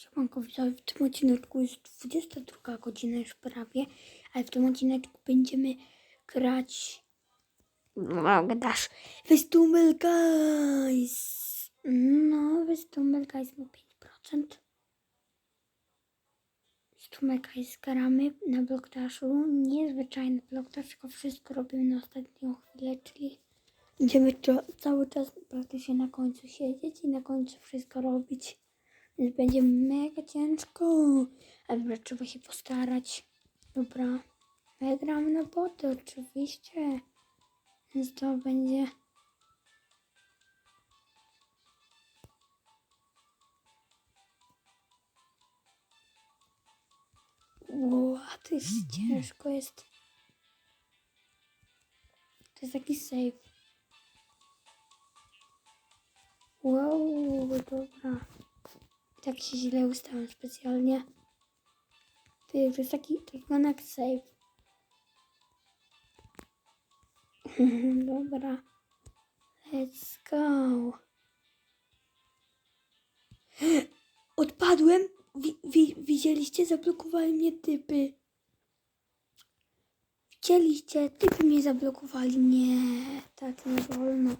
Siemanko w tym odcineczku jest 22 godzina już prawie, ale w tym odcineczku będziemy grać... No, gadasz. Wystumel Guys! No, Wystumel Guys ma 5%. Wystumel Guys gramy na bloktaszu. Niezwyczajny bloktaż, tylko wszystko robimy na ostatnią chwilę, czyli będziemy cały czas praktycznie na końcu siedzieć i na końcu wszystko robić. Będzie mega ciężko, ale trzeba się postarać. Dobra, ja gram na boty oczywiście, więc to będzie... Ło, to jest ciężko jest. To jest taki save. Wow, dobra. Tak się źle ustałem specjalnie. To jest taki, taki connect save. Dobra. Let's go. Odpadłem? Wi, wi, widzieliście? Zablokowali mnie typy. Widzieliście? Typy mnie zablokowali. Nie, tak nie wolno.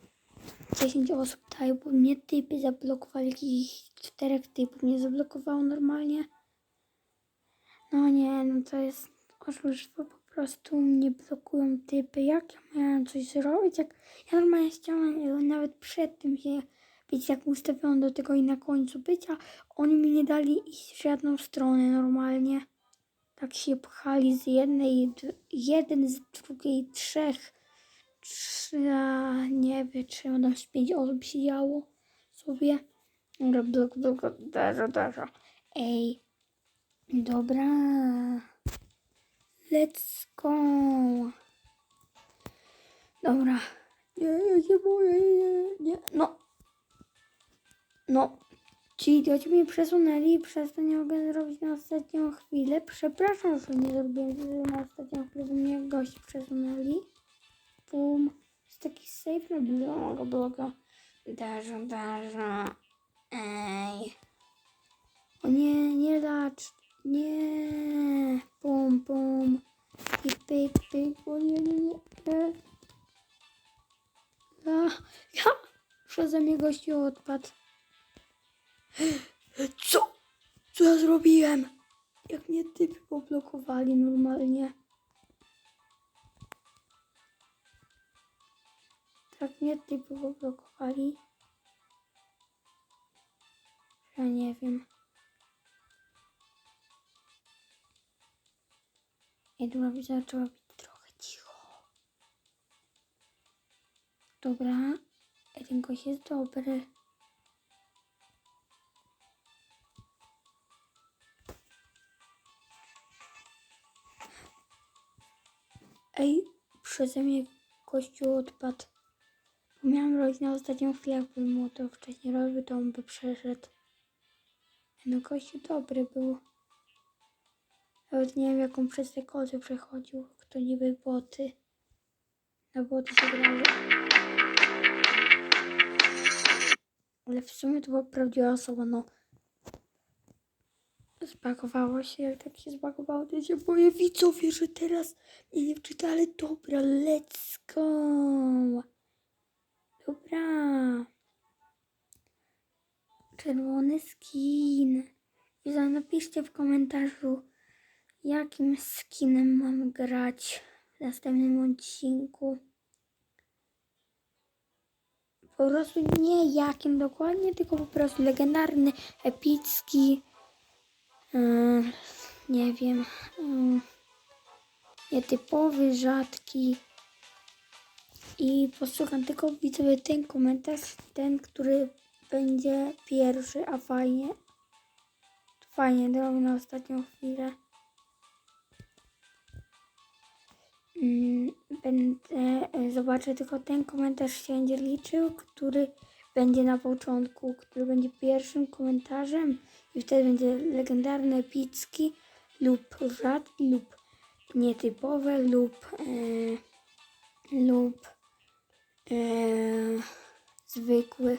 10 osób daje, bo mnie typy zablokowali. Jakichś czterech typów mnie zablokowało normalnie. No nie, no to jest oszustwo. Po prostu mnie blokują typy. Jak ja miałem coś zrobić? Jak ja normalnie chciałam nawet przed tym się być jak ustawiony do tego i na końcu być, a oni mi nie dali iść w żadną stronę normalnie. Tak się pchali z jednej, jeden z drugiej, trzech. Trzy, a nie wiem, czy tam z pięć osób siedziało sobie. Dobra, blok, blok, darza. Ej, dobra. Let's go. Dobra. Nie, ja się boję, nie, nie. No. No. Ci idioci mnie przesunęli i przez to nie mogę zrobić na ostatnią chwilę. Przepraszam, że nie zrobiłem na ostatnią chwilę, bo mnie gości przesunęli. Bum. Jest taki safe na bloga, bloga. Darza, darza. Ej. O nie, nie zacz. Nie. Pum, pum. I pyk, pyk. O nie, nie, nie. nie. Ja, ja. Przeze mnie gościu odpadł. Co? Co ja zrobiłem? Jak mnie typy poblokowali normalnie. Mnie typy poblokowali. Ja nie wiem. Widzę, trzeba być trochę cicho. Dobra. Gość jest dobry. Ej, przeze mnie gościu odpadł. Miałam robić ostatnią chwilę, jakbym mu to wcześniej robił, to on by przeszedł. No gościu dobry był. Nawet nie wiem, jaką przez te koty przechodził. Kto niby boty. Na boty zagrały. Ale w sumie to była prawdziwa osoba, no. Zbagowało się, jak tak się zbagowało, to się boję widzowie, że teraz mnie nie wczyta, ale dobra, let's go. Dobra. Czerwony skin. I napiszcie w komentarzu, jakim skinem mam grać w następnym odcinku. Po prostu nie jakim dokładnie, tylko po prostu legendarny, epicki. Yy, nie wiem. Yy, nietypowy, rzadki. I posłucham tylko widzowie ten komentarz, ten, który będzie pierwszy, a fajnie. Fajnie, drogi na ostatnią chwilę. Mm, Będę, e, zobaczę tylko ten komentarz się będzie liczył, który będzie na początku, który będzie pierwszym komentarzem i wtedy będzie legendarny, epicki lub rzadki lub nietypowe lub e, lub e, zwykły.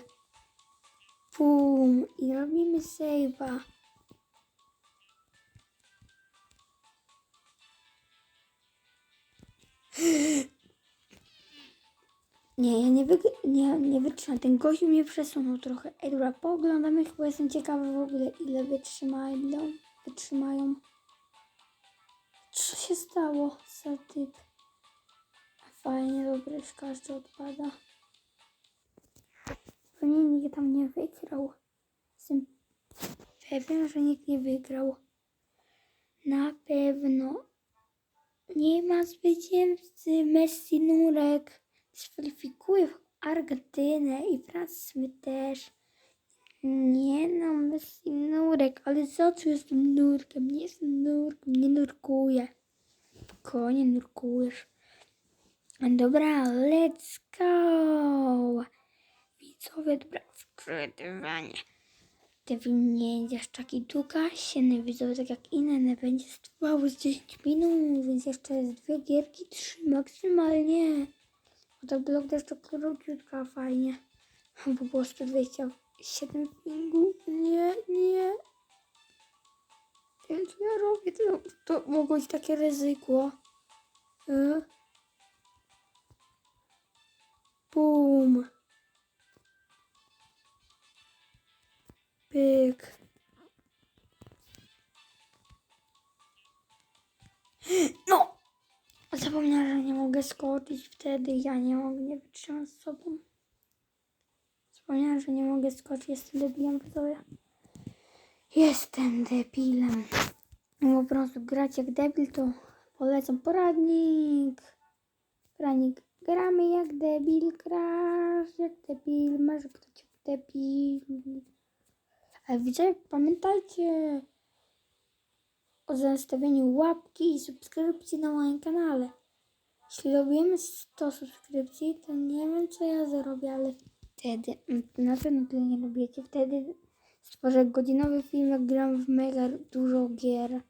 Pum. I robimy save'a. Nie, ja nie, wy, nie, nie wytrzymam. Ten gość mnie przesunął trochę. Ej, dobra, pooglądamy, chyba jestem ciekawa w ogóle, ile wytrzymają. wytrzymają. Co się stało za typ? Fajnie, dobry, każdy odpada. Pewnie nikt tam nie wygrał. Jestem pewien, że nikt nie wygrał. Na pewno. Nie ma zwycięzcy. Messi Nurek dyskwalifikuje Argentynę i Francję też. Nie no, Messi Nurek, ale za co jestem nurkiem? Nie jestem nurkiem, nie nurkuję. Spokojnie nurkujesz. Dobra, let's go. Widzowie, dobra, wkrytywanie. Te wymienienia szczaki długa się widzą tak jak inne, będzie trwało z 10 minut, więc jeszcze jest dwie gierki, trzy maksymalnie. Bo to blok też to króciutka, fajnie. Bo było 127 pingu. Nie, nie. Więc ja robię to, to mogło być takie ryzyko. E? Skoczyć wtedy. Ja nie mogę, nie wytrzymam z sobą. Zapomniałam, że nie mogę skoczyć. Jestem debilem w sobie. Jestem debilem. No po prostu grać jak debil, to polecam poradnik. Poradnik. Gramy jak debil, grasz jak debil, masz grać jak debil. Ale widzę, pamiętajcie o zostawieniu łapki i subskrypcji na moim kanale. Jeśli robimy 100 subskrypcji, to nie wiem co ja zrobię, ale wtedy, na pewno tyle nie lubicie, wtedy stworzę godzinowy film, jak gram w mega dużo gier.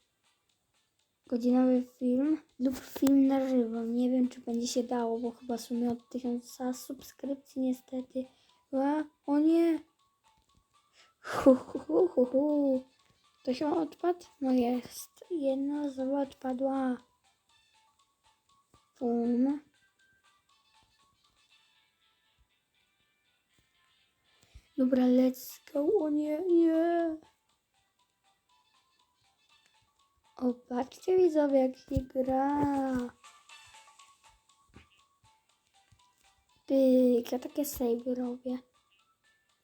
Godzinowy film lub film na żywo. Nie wiem, czy będzie się dało, bo chyba w sumie od 1000 subskrypcji niestety. A, o nie! Hu, hu, hu, hu, hu. To się odpadł? No jest. Jedna osoba odpadła. Bum. Dobra, let's go. O nie, nie. O, patrzcie widzowie, jak się gra. Pyk, ja takie save robię.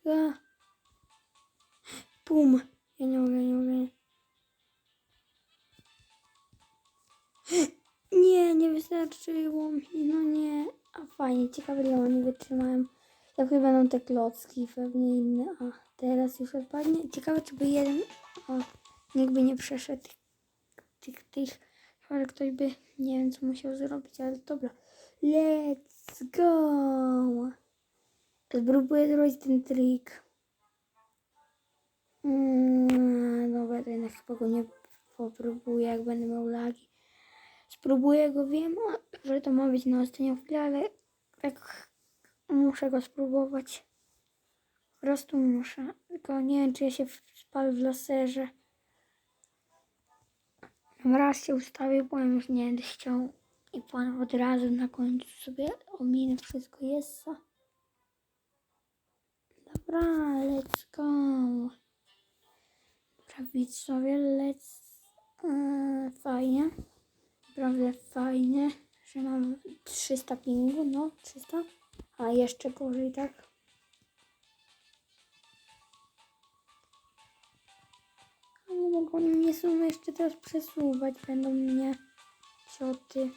Ja. Bum. Ja nie mogę, nie mogę. Nie, nie wystarczyło mi, no nie. A fajnie, ciekawe ile oni wytrzymałem. Jak chyba będą te klocki, pewnie inne. A teraz już odpadnie. Ciekawe, czy by jeden. O, nikt by nie przeszedł tych, tych. Że ktoś by. Nie wiem, co musiał zrobić, ale dobra. Let's go! Spróbuję zrobić ten trik. Mm, dobra, to jednak chyba go nie popróbuję, jak będę miał lagi. Spróbuję go, wiem, że to ma być na ostatnią chwilę, ale tak muszę go spróbować. Po prostu muszę. Tylko nie wiem, czy ja się spal w laserze. Raz się ustawię, potem już nie będę chciał. I potem od razu na końcu sobie ominę wszystko jest. Dobra, let's go. Dobra, widzowie, let's... Yy, fajnie. Naprawdę fajnie, że mam 300 pingu, no 300. A jeszcze gorzej, tak? A nie mogą mnie są jeszcze teraz przesuwać, będą mnie cioty.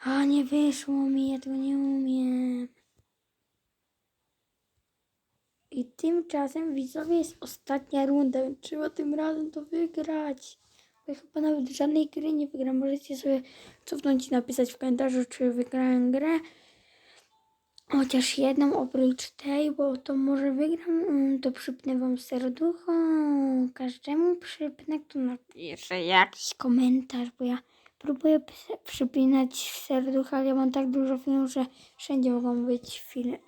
A nie wyszło mi, ja tego nie umiem. I tymczasem widzowie jest ostatnia runda, więc trzeba tym razem to wygrać. Bo ja chyba nawet żadnej gry nie wygram. Możecie sobie cofnąć i napisać w komentarzu, czy wygrałem grę. Chociaż jedną oprócz tej, bo to może wygram, mm, to przypnę wam serducho. Każdemu przypnę, kto napisze jakiś komentarz, bo ja próbuję przypinać serducha, ale ja mam tak dużo filmów, że wszędzie mogą być fil-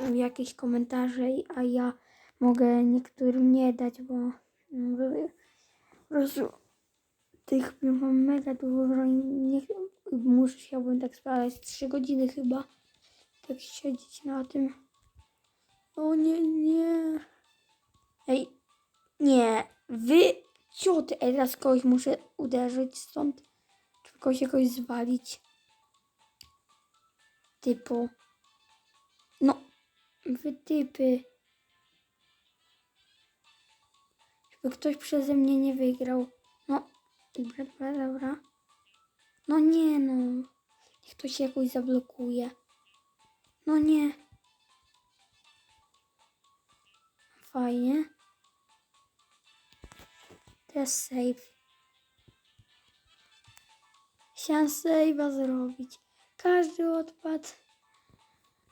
e, jakieś komentarze, i- a ja mogę niektórym nie dać, bo by- po prostu tych mam mega dużo broni. Nie, muszę chciałbym tak sprawdzać 3 godziny chyba. Tak siedzieć na tym. O nie, nie. Ej, nie. Wy cioty. Ej, teraz kogoś muszę uderzyć stąd. Kogoś jakoś zwalić. Typu. No. Wy typy. Żeby ktoś przeze mnie nie wygrał. No. Dobra, dobra, dobra. No nie no. Niech to się jakoś zablokuje. No nie. Fajnie. Teraz save. Chciałem save'a zrobić. Każdy odpadł.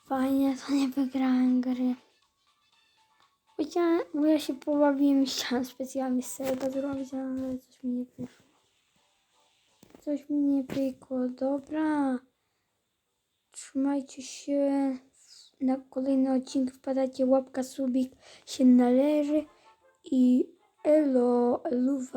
Fajnie, to nie wygrałem gry. Chciałem, bo ja się pobawiłem i chciałem specjalnie save'a zrobić, ale coś mi nie wyszło. Coś mi nie pykło. Dobra. Trzymajcie się. Na kolejny odcinek wpadajcie. Łapka, subik się należy. I elo, eluwa.